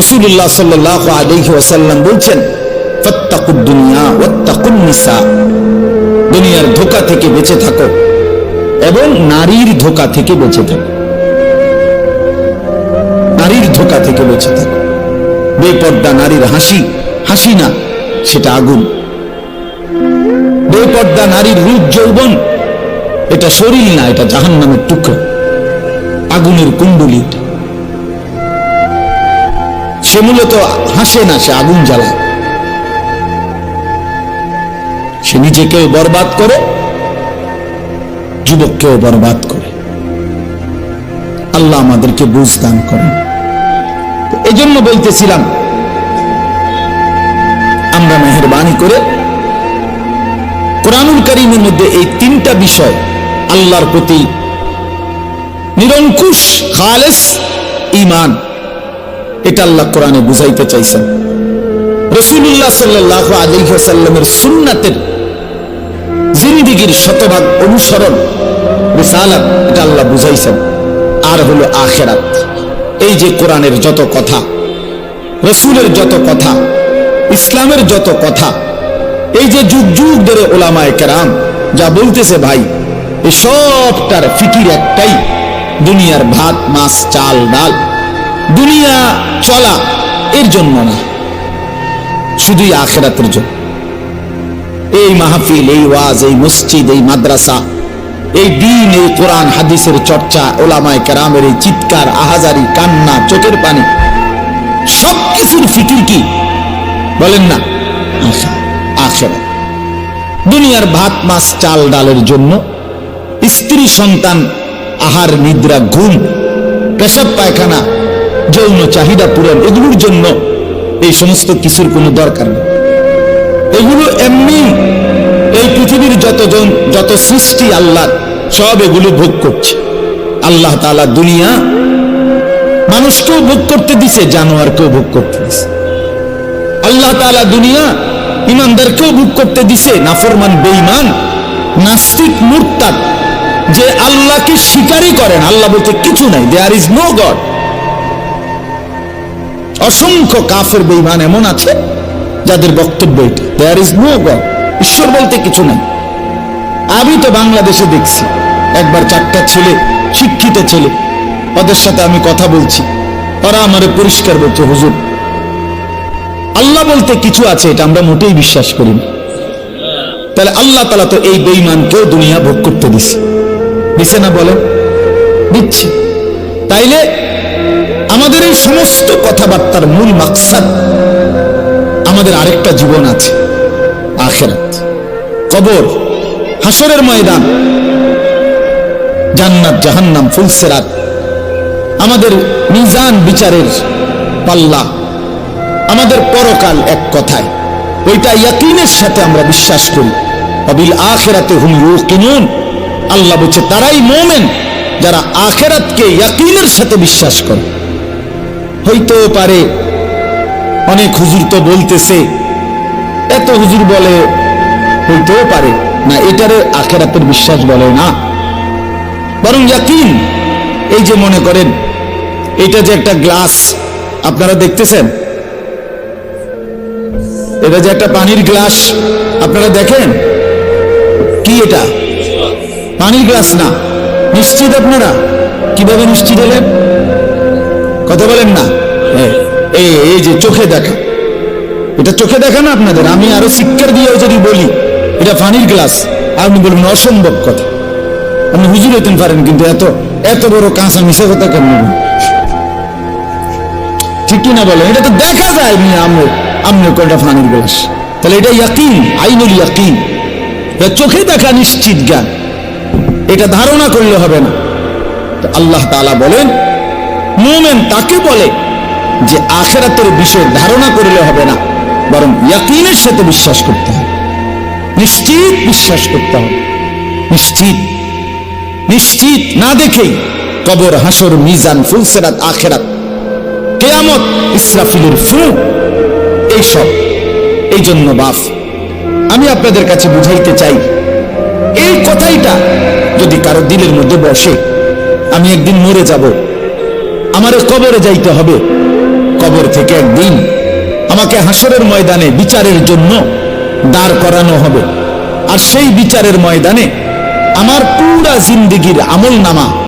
রসুল্লাহ সাল্লাহ আলহি ওসাল্লাম বলছেন, ফত্তাকুদ দুনিয়া ওয়াত্তাকুন নিসা। দুনিয়ার ধোকা থেকে বেঁচে থাকো এবং নারীর ধোকা থেকে বেঁচে থাকো। নারীর ধোকা থেকে বেঁচে থাকো। বেপর্দা নারীর হাসি হাসি না, সেটা আগুন। বেপর্দা নারীর রূপ যৌবন, এটা শরীর না, এটা জাহান নামের টুকরো। আগুনের কুণ্ডলী। সে মূলত হাসে না, সে আগুন জ্বালায়। সে নিজেকেও বরবাদ করে, যুবককেও বরবাদ করে। আল্লাহ আমাদেরকে বুঝ দান করেন। তো এজন্য বলতেছিলাম, আমরা মেহরবানি করে কোরআনুল করিমের মধ্যে এই তিনটা বিষয় আল্লাহর প্রতি নিরঙ্কুশ, খালেস ইমান এটা আল্লাহ কোরআনে বুঝাইতে চাইছেন রসুল্লাহ সাল্লাহ আলহ্লামের সুন্নাতের জিন্দিগির শতভাগ অনুসরণ, রিসালাত, এটা আল্লাহ বুঝাইছেন। আর হলো আখেরাত। এই যে কোরআনের যত কথা, রসুলের যত কথা, ইসলামের যত কথা, এই যে যুগ যুগ ধরে ওলামায় কেরাম যা বলতেছে ভাই, এই সবটার ফিকির একটাই, দুনিয়ার ভাত, মাছ, চাল, ডাল। দুনিয়া চলা এর জন্য না, শুধুই আখেরাতের জন্য। এই মাহফিল, এই ওয়াজ, এই মসজিদ, এই মাদ্রাসা, এই দিন, এই কোরআন, হাদিসের চর্চা, ওলামায় কেরামের এই চিৎকার, আহাজারি, কান্না, চোখের পানি সব কিছুর ফিকির কি? বলেন না আখেরা দুনিয়ার ভাত, মাছ, চাল, ডালের জন্য স্ত্রী, সন্তান, আহার, নিদ্রা, ঘুম, পেশাব, পায়খানা যৌন চাহিদা পূরণ এগুলোর জন্য এই সমস্ত কিছুর কোনো দরকার নেই। এগুলো এমনি এই পৃথিবীর যতজন, যত সৃষ্টি আল্লাহ, সব এগুলো ভোগ করছে। আল্লাহ তালা দুনিয়া মানুষকেও ভোগ করতে দিছে, জানোয়ারকেও ভোগ করতে দিছে। আল্লাহ তালা দুনিয়া ইমানদারকেও ভোগ করতে দিছে, নাফরমান, বেঈমান, নাস্তিক, মুরতাদ, যে আল্লাহকে স্বীকারই করেন আল্লাহ বলতে কিছু নাই দেয়ার ইজ নো গড অসংখ্য কাফের বেঈমান এমন আছে যাদের বক্তব্য এটা। দেয়ার ইজ নো গড ঈশ্বর বলতে কিছু নাই। আমি তো বাংলাদেশে দেখছি। একবার চারটা ছেলে, শিক্ষিত ছেলে, ওদের সাথে আমি কথা বলছি। ওরা আমারে পরিষ্কার বলছে, হুজুর, আল্লাহ বলতে কিছু আছে, এটা আমরা মোটেই বিশ্বাস করি না। তাহলে আল্লাহ তালা তো এই বেইমানকেও দুনিয়া ভোগ করতে দিছে। দিছে না বলেন দিচ্ছে। তাইলে আমাদের এই সমস্ত কথাবার্তার মূল মাকসাদ আমাদের আরেকটা জীবন আছে, আখেরাত। কবর হাসরের ময়দান, জান্নাত, জাহান্নাম, ফুলসেরাত, আমাদের মিজান বিচারের পাল্লা, আমাদের পরকাল এক কথায়। ওইটা ইয়াকিনের সাথে আমরা বিশ্বাস করি। অবিল আখেরাতে হুম কিনুন আল্লাহ বলছে, তারাই মোমেন যারা আখেরাতকে ইয়াকিনের সাথে বিশ্বাস করে। হইতেও পারে। অনেক হুজুর তো বলতেছে, এত হুজুর বলে হইতেও পারে। না, এটারে আখেরাতের বিশ্বাস বলে না। বরং ইয়াকিন, এই যে মনে করেন, এটা যে একটা গ্লাস, আপনারা দেখতেছেন? এটা যে একটা পানির গ্লাস, আপনারা দেখেন? কি এটা? পানির গ্লাস না। নিশ্চিত আপনারা? কীভাবে নিশ্চিত হলেন? কথা বলেন না? হ্যাঁ, এই এই যে চোখে দেখা। এটা চোখে দেখা না আপনাদের? আমি আরও শিক্ষার দিয়েও যদি বলি এটা পানির গ্লাস। আপনি বলবেন অসম্ভব কথা। আপনি হুজুর হইতে পারেন কিন্তু এত এত বড় কাঁচা মিশে কথা কেমন ঠিক বলেন? এটা তো দেখা যায় নি আমর আমনে কয়টা পানির গ্লাস। তাহলে এটা ইয়াকিন আইনুল ইয়াকিন। এটা চোখে দেখা নিশ্চিত জ্ঞান। এটা ধারণা করলে হবে না। আল্লাহ তাআলা বলেন মোমেন তাকে বলে যে আখেরাতের বিষয়ে ধারণা করলে হবে না, বরং ইয়াকিনের সাথে বিশ্বাস করতে হবে। নিশ্চিত বিশ্বাস করতে হবে। নিশ্চিত। নিশ্চিত না দেখেই কবর, হাসর, মিজান, ফুলসেরাত, আখেরাত, কেয়ামত, ইসরাফিলের ফু এইসব এই জন্য বাফ। আমি আপনাদের কাছে বুঝাইতে চাই, এই কথাইটা যদি কারও দিলের মধ্যে বসে, আমি একদিন মরে যাব। আমারে কবরে যাইতে হবে। কবর থেকে একদিন আমাকে হাসরের ময়দানে বিচারের জন্য দাঁড় করানো হবে। আর সেই বিচারের ময়দানে আমার পুরা জিন্দিগির আমল নামা